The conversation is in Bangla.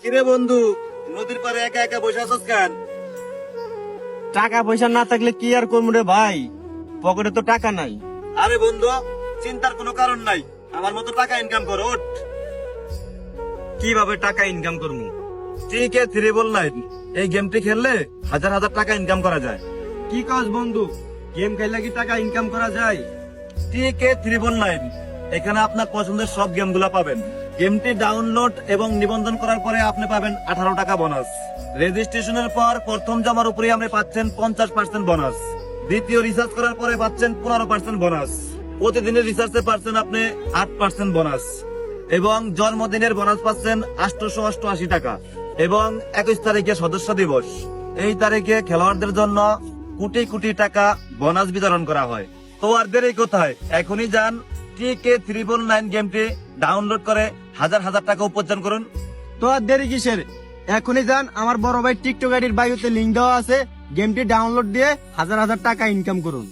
কিরে বন্ধু নদীর পারে একা একা বসে আছিস কেন? টাকা পয়সা না থাকলে কি আর করব রে ভাই? পকেটে তো টাকা নাই। আরে বন্ধু চিন্তার কোনো কারণ নাই। আমার মতো টাকা ইনকাম করো ওঠ কীভাবে টাকা ইনকাম করব? ঠিক আছে থ্রি বল নাইন এই গেমটি খেললে হাজার হাজার টাকা ইনকাম করা যায়। কি কাজ বন্ধু? গেম খেললে কি টাকা ইনকাম করা যায়? ঠিক থ্রি বল নাইন এখানে আপনার পছন্দের সব গেমগুলো পাবেন। গেমটি ডাউনলোড এবং নিবন্ধন করার পরে আপনি পাবেন আঠারো টাকা বোনাস রেজিস্ট্রেশনের পর প্রথম জমার উপরে আপনি পাচ্ছেন পঞ্চাশ পার্সেন্ট বোনাস দ্বিতীয় রিসার্চ করার পরে পাচ্ছেন পনেরো পার্সেন্ট বোনাস প্রতিদিনের রিসার্চে পাচ্ছেন আপনি আট পার্সেন্ট বোনাস এবং জন্মদিনের বোনাস পাচ্ছেন আটশোশো অষ্টআশি টাকা। এবং একুশ তারিখে সদস্য দিবস। এই তারিখে খেলোয়াড়দের জন্য কোটি কোটি টাকা বোনাস বিতরণ করা হয়। তো আর দেরি কোথায়? এখনই যান টিকে ত্রিপল নাইন গেমটি ডাউনলোড করে হাজার হাজার টাকা উপার্জন করুন। তো আর দেরি কিসের? এখনই যান, আমার বড় ভাই টিকটক আইডির বায়ুতে লিঙ্ক দেওয়া আছে। গেমটি ডাউনলোড দিয়ে হাজার হাজার টাকা ইনকাম করুন।